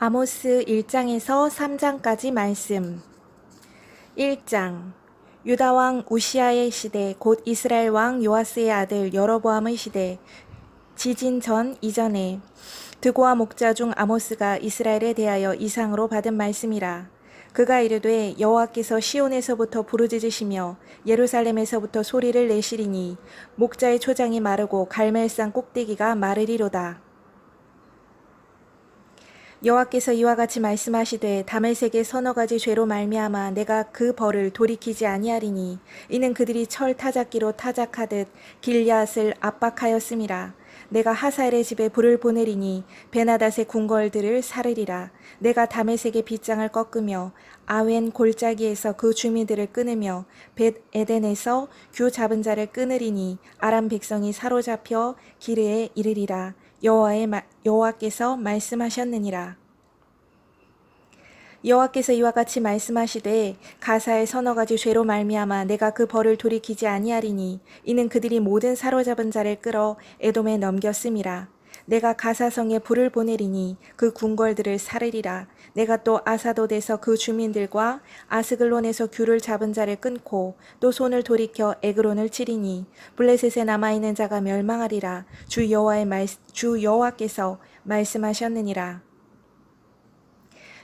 아모스 1장에서 3장까지 말씀. 1장. 유다 왕 우시아의 시대 곧 이스라엘 왕 요아스의 아들 여로보암의 시대. 지진 전 이전에 드고와 목자 중 아모스가 이스라엘에 대하여 이상으로 받은 말씀이라. 그가 이르되 여호와께서 시온에서부터 부르짖으시며 예루살렘에서부터 소리를 내시리니 목자의 초장이 마르고 갈멜산 꼭대기가 마르리로다 여호와께서 이와 같이 말씀하시되 다메섹의 서너 가지 죄로 말미암아 내가 그 벌을 돌이키지 아니하리니 이는 그들이 철 타작기로 타작하듯 길리앗을 압박하였음이라. 내가 하사엘의 집에 불을 보내리니 베나닷의 궁궐들을 사르리라. 내가 다메섹의 빗장을 꺾으며 아웬 골짜기에서 그 주민들을 끊으며 벳 에덴에서 규 잡은 자를 끊으리니 아람 백성이 사로잡혀 기르에 이르리라 여호와의 마, 여호와께서 말씀하셨느니라. 여호와께서 이와 같이 말씀하시되 가사의 서너 가지 죄로 말미암아 내가 그 벌을 돌이키지 아니하리니 이는 그들이 모든 사로잡은 자를 끌어 에돔에 넘겼음이라. 내가 가사성에 불을 보내리니 그 궁궐들을 사르리라. 내가 또 아사돗에서 그 주민들과 아스글론에서 귤을 잡은 자를 끊고 또 손을 돌이켜 에그론을 치리니 블레셋에 남아 있는 자가 멸망하리라. 주 여호와의 말, 주 여호와께서 말씀하셨느니라.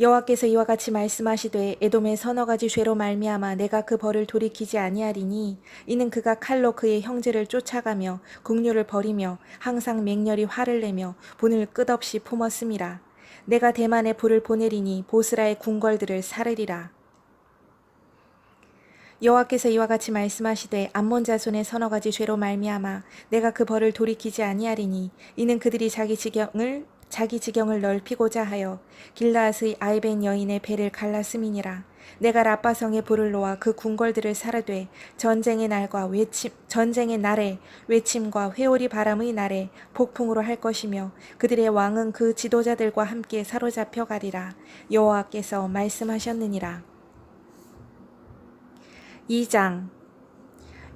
여호와께서 이와 같이 말씀하시되 에돔의 서너 가지 죄로 말미암아 내가 그 벌을 돌이키지 아니하리니 이는 그가 칼로 그의 형제를 쫓아가며 국류를 버리며 항상 맹렬히 화를 내며 분을 끝없이 품었음이라 내가 대만에 불을 보내리니 보스라의 궁궐들을 사르리라. 여호와께서 이와 같이 말씀하시되 암몬 자손의 서너 가지 죄로 말미암아 내가 그 벌을 돌이키지 아니하리니 이는 그들이 자기 지경을 자기 지경을 넓히고자 하여 길라앗의 아이벤 여인의 배를 갈랐음이니라. 내가 라빠성에 불을 놓아 그 궁궐들을 사르되 전쟁의 날과 외침 전쟁의 날에 외침과 회오리 바람의 날에 폭풍으로 할 것이며 그들의 왕은 그 지도자들과 함께 사로잡혀 가리라 여호와께서 말씀하셨느니라. 2장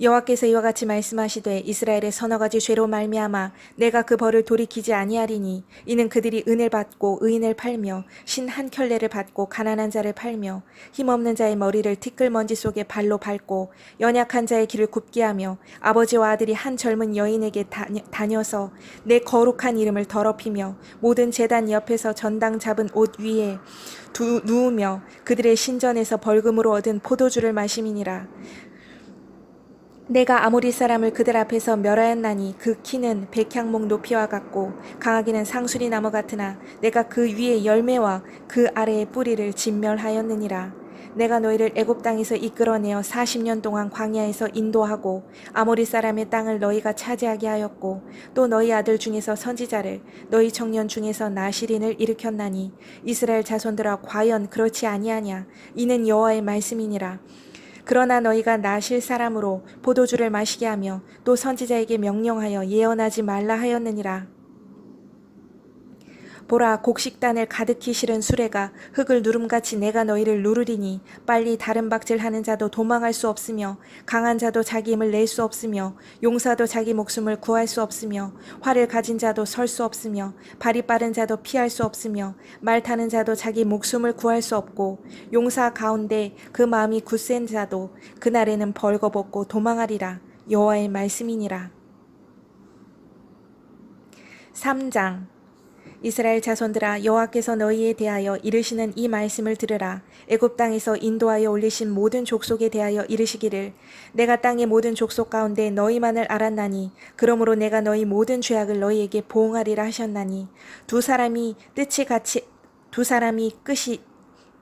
여호와께서 이와 같이 말씀하시되 이스라엘의 서너 가지 죄로 말미암아 내가 그 벌을 돌이키지 아니하리니 이는 그들이 은을 받고 의인을 팔며 신 한 켤레를 받고 가난한 자를 팔며 힘없는 자의 머리를 티끌 먼지 속에 발로 밟고 연약한 자의 길을 굽게 하며 아버지와 아들이 한 젊은 여인에게 다녀, 다녀서 내 거룩한 이름을 더럽히며 모든 재단 옆에서 전당 잡은 옷 위에 두, 누우며 그들의 신전에서 벌금으로 얻은 포도주를 마심이니라 내가 아모리 사람을 그들 앞에서 멸하였나니 그 키는 백향목 높이와 같고 강하기는 상수리 나무 같으나 내가 그 위에 열매와 그 아래의 뿌리를 진멸하였느니라. 내가 너희를 애굽 땅에서 이끌어내어 40년 동안 광야에서 인도하고 아모리 사람의 땅을 너희가 차지하게 하였고 또 너희 아들 중에서 선지자를 너희 청년 중에서 나시린을 일으켰나니 이스라엘 자손들아 과연 그렇지 아니하냐 이는 여호와의 말씀이니라. 그러나 너희가 나실 사람으로 포도주를 마시게 하며 또 선지자에게 명령하여 예언하지 말라 하였느니라. 보라 곡식단을 가득히 실은 수레가 흙을 누름같이 내가 너희를 누르리니 빨리 다른 박질하는 자도 도망할 수 없으며 강한 자도 자기 힘을 낼 수 없으며 용사도 자기 목숨을 구할 수 없으며 활을 가진 자도 설 수 없으며 발이 빠른 자도 피할 수 없으며 말 타는 자도 자기 목숨을 구할 수 없고 용사 가운데 그 마음이 굳센 자도 그날에는 벌거벗고 도망하리라. 여호와의 말씀이니라. 3장 이스라엘 자손들아 여호와께서 너희에 대하여 이르시는 이 말씀을 들으라. 애굽 땅에서 인도하여 올리신 모든 족속에 대하여 이르시기를. 내가 땅의 모든 족속 가운데 너희만을 알았나니 그러므로 내가 너희 모든 죄악을 너희에게 보응하리라 하셨나니 두 사람이 뜻이 같이 두 사람이 끝이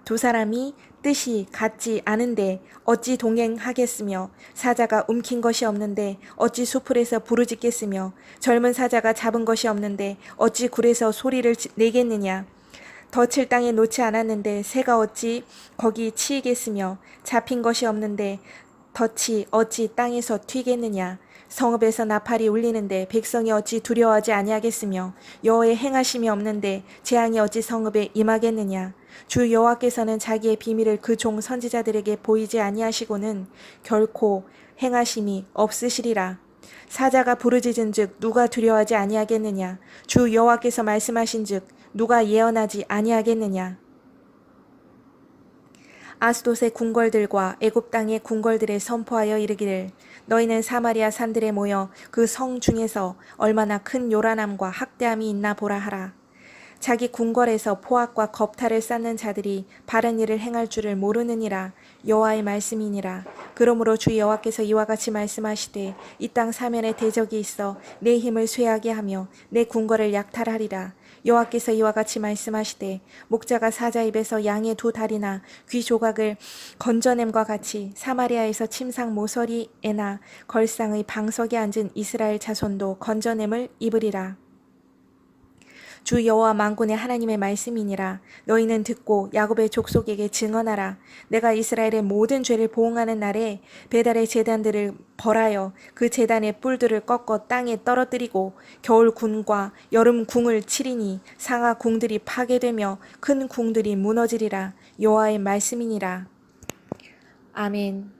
두 사람이 뜻이 같지 않은데 어찌 동행하겠으며 사자가 움킨 것이 없는데 어찌 수풀에서 부르짖겠으며 젊은 사자가 잡은 것이 없는데 어찌 굴에서 소리를 지- 내겠느냐? 덫을 땅에 놓지 않았는데 새가 어찌 거기 치이겠으며 잡힌 것이 없는데 덫이 어찌 땅에서 튀겠느냐 성읍에서 나팔이 울리는데 백성이 어찌 두려워하지 아니하겠으며 여호와의 행하심이 없는데 재앙이 어찌 성읍에 임하겠느냐? 주 여호와께서는 자기의 비밀을 그 종 선지자들에게 보이지 아니하시고는 결코 행하심이 없으시리라. 사자가 부르짖은즉 누가 두려워하지 아니하겠느냐? 주 여호와께서 말씀하신즉 누가 예언하지 아니하겠느냐 아스돗의 궁궐들과 애굽 땅의 궁궐들에 선포하여 이르기를 너희는 사마리아 산들에 모여 그 성 중에서 얼마나 큰 요란함과 학대함이 있나 보라 하라. 자기 궁궐에서 포악과 겁탈을 쌓는 자들이 바른 일을 행할 줄을 모르느니라 여호와의 말씀이니라. 그러므로 주 여호와께서 이와 같이 말씀하시되 이 땅 사면에 대적이 있어 내 힘을 쇠하게 하며 내 궁궐을 약탈하리라. 여호와께서 이와 같이 말씀하시되 목자가 사자 입에서 양의 두 다리나 귀 조각을 건져냄과 같이 사마리아에서 침상 모서리에나 걸상의 방석에 앉은 이스라엘 자손도 건져냄을 입으리라 주 여호와 만군의 하나님의 말씀이니라. 너희는 듣고 야곱의 족속에게 증언하라. 내가 이스라엘의 모든 죄를 보응하는 날에 배달의 재단들을 벌하여 그 재단의 뿔들을 꺾어 땅에 떨어뜨리고 겨울 궁과 여름 궁을 치리니 상하 궁들이 파괴되며 큰 궁들이 무너지리라. 여호와의 말씀이니라. 아멘